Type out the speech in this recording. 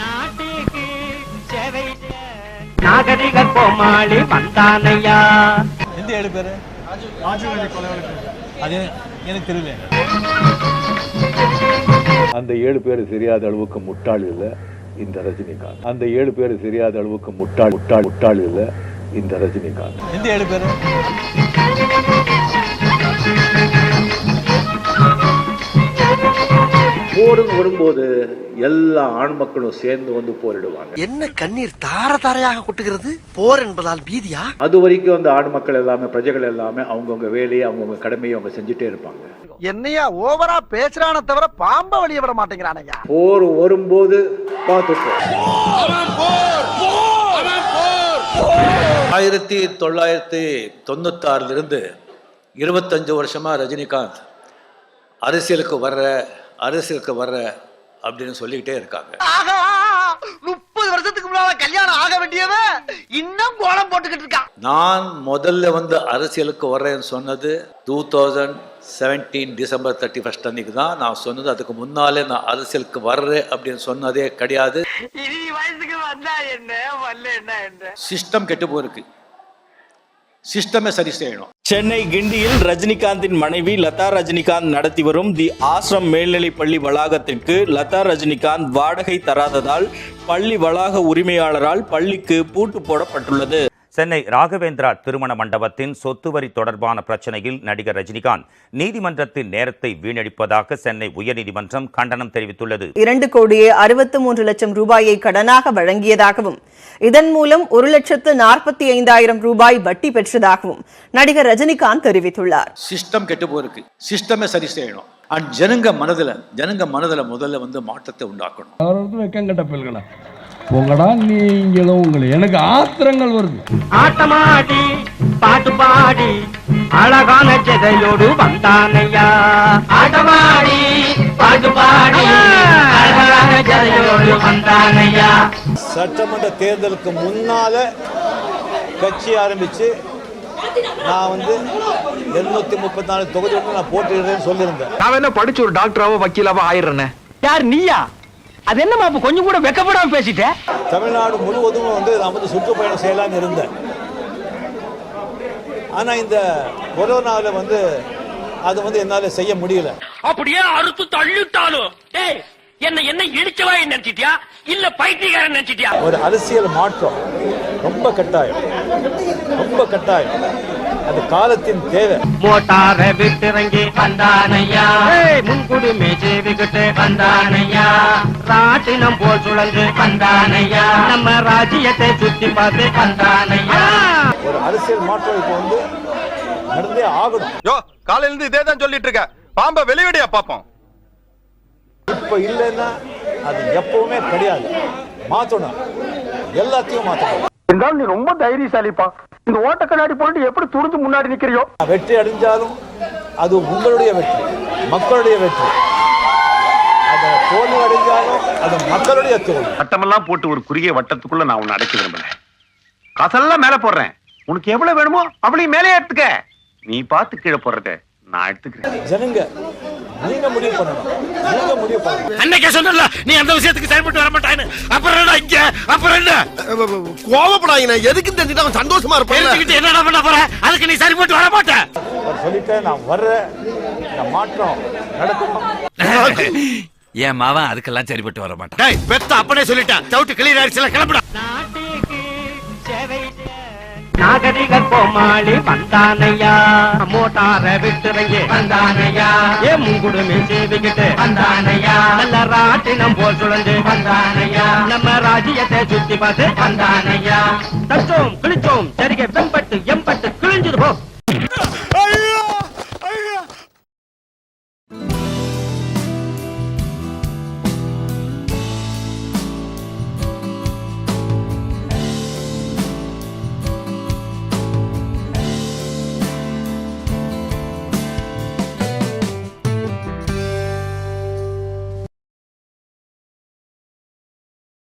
நாட்டுக்கு சேவை செய்ய நாகரிக கோமாளி வந்தானையா? எந்த ஏழு பேரு? அது எனக்கு தெரியல. அந்த ஏழு பேர் தெரியாத அளவுக்கு முட்டாள் இல்ல இந்த ரஜினிகாந்த். அந்த ஏழு பேர் தெரியாத அளவுக்கு முட்டாள் முட்டாள் முட்டாள் இல்ல இந்த ரஜினிகாந்த். எந்த ஏழு பேரு? போருன்னு வரும்போது எல்லா ஆண் மக்களும் சேர்ந்து வந்து போரிடுவாங்க. என்ன கண்ணீர் தார தாரையாக கொட்டுகிறது? போர் என்பதால் பீதியா? அது வரைக்கும் அந்த ஆண் மக்கள் எல்லாமே பிரஜைகள் எல்லாமே அவங்கவுங்க வேலையை அவங்கவுங்க கடமையை அவங்க செஞ்சுட்டே இருப்பாங்க. என்னையா ஓவரா பேசுறான தவிர பாம்ப வெளிய விட மாட்டேங்கிறானயா போர் வரும்போது பார்த்துப்போம். ஆயிரத்தி தொள்ளாயிரத்தி தொண்ணூத்தாறுல இருந்து இருபத்தஞ்சு வருஷமா ரஜினிகாந்த் அரசியலுக்கு வர்ற அரசியலுக்கு வர்ற அப்படின்னு சொல்லிக்கிட்டே இருக்காங்க. முப்பது வருஷத்துக்கு முன்னால கல்யாணம் ஆக வேண்டியவன் இன்னும் கோலம் போட்டுக்கிட்டு இருக்கான். நான் முதல்ல வந்து அரசியலுக்கு வர்றேன்னு சொன்னது two thousand seventeen December thirty first அன்னைக்கு தான். நான் சொன்னது அதுக்கு முன்னாலே நான் அரசியலுக்கு வர்றேன் அப்படின்னு சொன்னதே கிடையாது. இனி வயசுக்கு வந்தா என்ன வரல என்ன என்ன? சிஸ்டம் கெட்டு போயிருக்கு. சிஸ்டமே சரி செய்யணும். சென்னை கிண்டியில் ரஜினிகாந்தின் மனைவி லதா ரஜினிகாந்த் நடத்தி வரும் தி ஆசிரம் மேல்நிலைப் பள்ளி வளாகத்திற்கு லதா ரஜினிகாந்த் வாடகை தராததால் பள்ளி வளாக உரிமையாளரால் பள்ளிக்கு பூட்டு போடப்பட்டுள்ளது. சென்னை ராகவேந்திரா திருமண மண்டபத்தின் சொத்து வரி தொடர்பான பிரச்சனையில் நடிகர் ரஜினிகாந்த் நீதிமன்றத்தின் நேரத்தை வீணடிப்பதாக சென்னை உயர்நீதிமன்றம் கண்டனம் தெரிவித்துள்ளது. இரண்டு கோடியே அறுபத்து மூன்று லட்சம் ரூபாயை கடனாக வழங்கியதாகவும் இதன் மூலம் ஒரு லட்சத்து நாற்பத்தி ஐந்தாயிரம் ரூபாய் வட்டி பெற்றதாகவும் நடிகர் ரஜினிகாந்த் தெரிவித்துள்ளார். சிஸ்டம் கெட்டு போயிருக்கு சிஸ்டமே சரி செய்யணும். அண்ட் ஜனங்க மனதுல ஜனங்க மனதுல முதல்ல வந்து மாற்றத்தை உண்டாக்கணும். உங்களடா நீங்களும் உங்களை. எனக்கு ஆத்திரங்கள் வருது. ஆட்டமாடி பாட்டு பாடி அழகான ஜெதையோடு வந்தானையா. ஆட்டமாடி பாட்டு பாடி அழகான ஜெதையோடு வந்தானையா. சட்டமன்ற தேர்தலுக்கு முன்னால கட்சி ஆரம்பிச்சு நான் வந்து எழுநூத்தி முப்பத்தி நாலு தொகுதி நான் போட்டிடுறேன்னு சொல்லியிருந்தேன். நான் என்ன படிச்சு ஒரு டாக்டராவோ வக்கீலாவோ ஆயிடுறேன்? யார் நீயா? அது என்னமா அப்ப கொஞ்சம் கூட வெக்கப்படாம பேசிட்ட? தமிழ்நாடு முழுவதும் வந்து நான் வந்து சுற்றுப்பயணம் செய்யலாம்னு இருந்தேன். ஆனா இந்த கொரோனாவில் வந்து அது வந்து என்னால செய்ய முடியல. அப்படியே அறுத்து தள்ளிட்டாலும். டேய் என்ன என்ன இடிச்சவா நினைச்சிட்டியா? இல்ல பைத்தியக்காரன் நினைச்சிட்டியா? ஒரு அரசியல் மாற்றம். ரொம்ப கட்டாயம். ரொம்ப கட்டாயம். அது காலத்தின் தேவை. மோட்டார விட்டிறங்கி வந்தானையா? முன்குடுமே சேவிக்கிட்டு வந்தானையா? ராட்டினம் போல் சுழந்து வந்தானையா நம்ம ராஜ்யத்தை சுத்தி பார்த்து வந்தானையா ஒரு அரசியல் மாற்றம் இப்போ வந்து நடந்தே ஆகணும். யோ காலையில இருந்து இதே தான் சொல்லிட்டு இருக்க பாம்ப வெளிவிடியா பாப்போம். இப்போ இல்லைன்னா அது எப்பவுமே கிடையாது. மாற்றணும் எல்லாத்தையும் மாற்றணும் இருந்தாலும் நீ ரொம்ப தைரியசாலிப்பா. இந்த ஓட்ட கண்ணாடி போட்டு எப்படி துணிஞ்சு முன்னாடி நிக்கிறியோ? வெற்றி அடைஞ்சாலும் அது உங்களுடைய வெற்றி மக்களுடைய வெற்றி. அதை தோல்வி அடைஞ்சாலும் அது மக்களுடைய தோல்வி. வட்டமெல்லாம் போட்டு ஒரு குறுகிய வட்டத்துக்குள்ள நான் உன்னை அடைக்க விரும்பல காசெல்லாம் மேல போடுறேன். உனக்கு எவ்வளவு வேணுமோ அவளையும் மேலே எடுத்துக்க நீ பார்த்து கீழே போடுறத நான் எடுத்துக்கிறேன். ஜனங்க நீங்க முடிவு பண்ணணும். நீங்க முடிவு பண்ணணும். அன்னைக்கே சொன்னல நீ அந்த விஷயத்துக்கு செயல்பட்டு வர மாட்டான்னு. அப்புறம் என்ன இங்க? அப்புறம் என்ன? கோவப்படாதீங்க எதுக்கு தெரிஞ்சுட்டு அவன் சந்தோஷமா இருப்பான் என்னடா பண்ண போற? அதுக்கு நீ சரிப்பட்டு வர மாட்ட. அவர் சொல்லிட்டேன் நான் வர்றேன். மாற்றம் என் மாவன் அதுக்கெல்லாம் சரிப்பட்டு வர மாட்டான். டேய் பெத்த அப்பனே சொல்லிட்டான் சவுட்டு கிளியர் ஆயிடுச்சுல கிளம்புடா. நாகரிக கோமாளி வந்தானையா. மோட்டார விட்டுறங்கி வந்தானையா. ஏ முங்குடுமே சேவிக்கிட்டு வந்தானையா. நல்ல ராட்டினம் போல் சுழந்து வந்தானையா. நம்ம ராஜ்யத்தை சுத்தி பார்த்து வந்தானையா. தச்சோம் கிழிச்சோம் சரிக